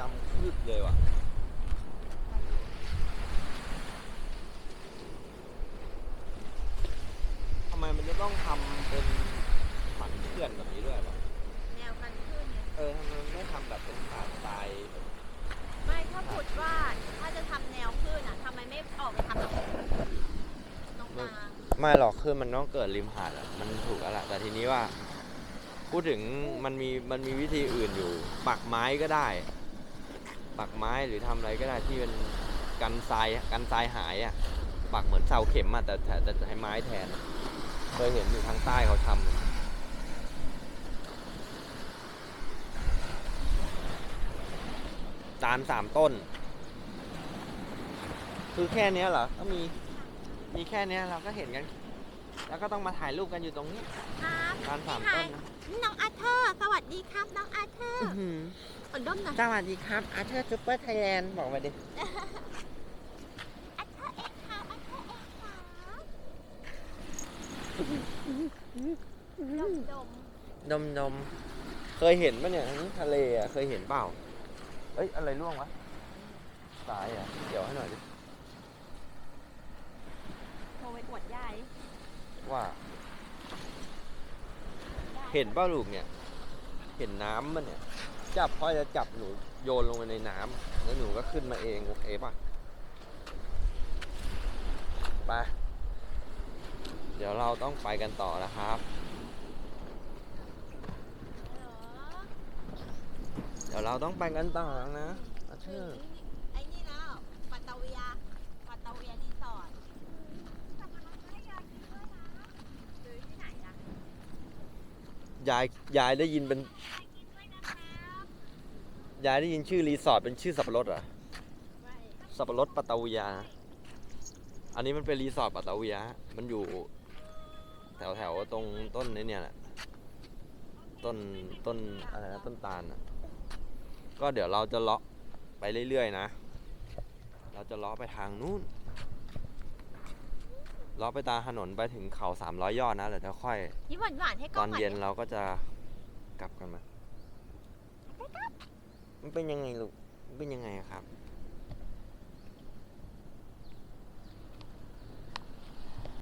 ดำคืบเลยว่ะทำไมมันจะต้องทำเป็นผันเพื่อนแบบนี้ด้วยวะแนวคันขึ้นเนี่ยเออทำไมไม่ทำแบบเป็นป่าตายไม่ถ้าพูดว่าถ้าจะทำแนวคลื่นอะทำไมไม่ออกไปทำตรงตรงกลางไม่หรอกคือมันต้องเกิดริมหาดอะมันถูกแล้วล่ะแต่ทีนี้ว่า พูดถึงมันมีมันมีวิธีอื่นอยู่ ปักไม้ก็ได้ ปักไม้หรือทำอะไรก็ได้ที่เป็นกันทรายกันทรายหายอะปักเหมือนเสาเข็มอะแต่แต่ใช้ไม้แทนเคยเห็นอยู่ทางใต้เขาทำจานสามต้น คือแค่เนี้ยเหรอก็มีมีแค่เนี้ยเราก็เห็นกัน แล้วก็ต้องมาถ่ายรูปกันอยู่ตรงนี้ ครับการสามพี่ไฮต้นนะ น้องอาเธอร์ สวัสดีครับ น้องอาเธอร์อดดมหน่อยสวัสดีครับอาเธอร์ซูเปอร์ไทยแลนด์บอกมาดิอาเธอร์เองค่ะอาเธอร์เองค่ะดมดมนมนมเคยเห็นปะเนี่ยทั้งทะเลอะเคยเห็นเปล่าเอ้ยอะไรร่วงวะสายอะเดี๋ยวให้หน่อยดิโทรไปอวดยาย ว่า เห็นเป้าลูกเนี่ย เห็นน้ำมันเนี่ย จับพ่อจะจับหนูโยนลงไปในน้ำแล้วหนูก็ขึ้นมาเองโอเคป่ะไปเดี๋ยวเราต้องไปกันต่อนะครับ เดี๋ยวเราต้องไปกันต่อแล้วนะอาเธถึองร์ ไอ้นี่แล้วปัตตาเวียปัตตาเวียรีสอร์ทซื้อที่ไหนอะ ยายยายได้ยินเป็น ยายได้ยินชื่อรีสอร์ทเป็นชื่อสับปะรดเหรอไม่สับปะรดปัตตาวียนะอันนี้มันเป็นรีสอร์ทปัตตาวียมันอยู่ แถวแถวตรงต้นนี้เนี่ยแหละ ต้นต้นอะไรนะต้นตาลนะก็เดี๋ยวเราจะเลาะไปเรื่อยๆนะ เราจะเลาะไปทางนู้น เลาะไปตามถนนไปถึงเขาสามร้อยยอดนะเดี๋ยวจะค่อย ยิ้มหวานหวานๆให้กตล้อองนหน่อยเย็นเราก็จะกลับกันมา มันเป็นยังไงลูก มันเป็นยังไงอะครับ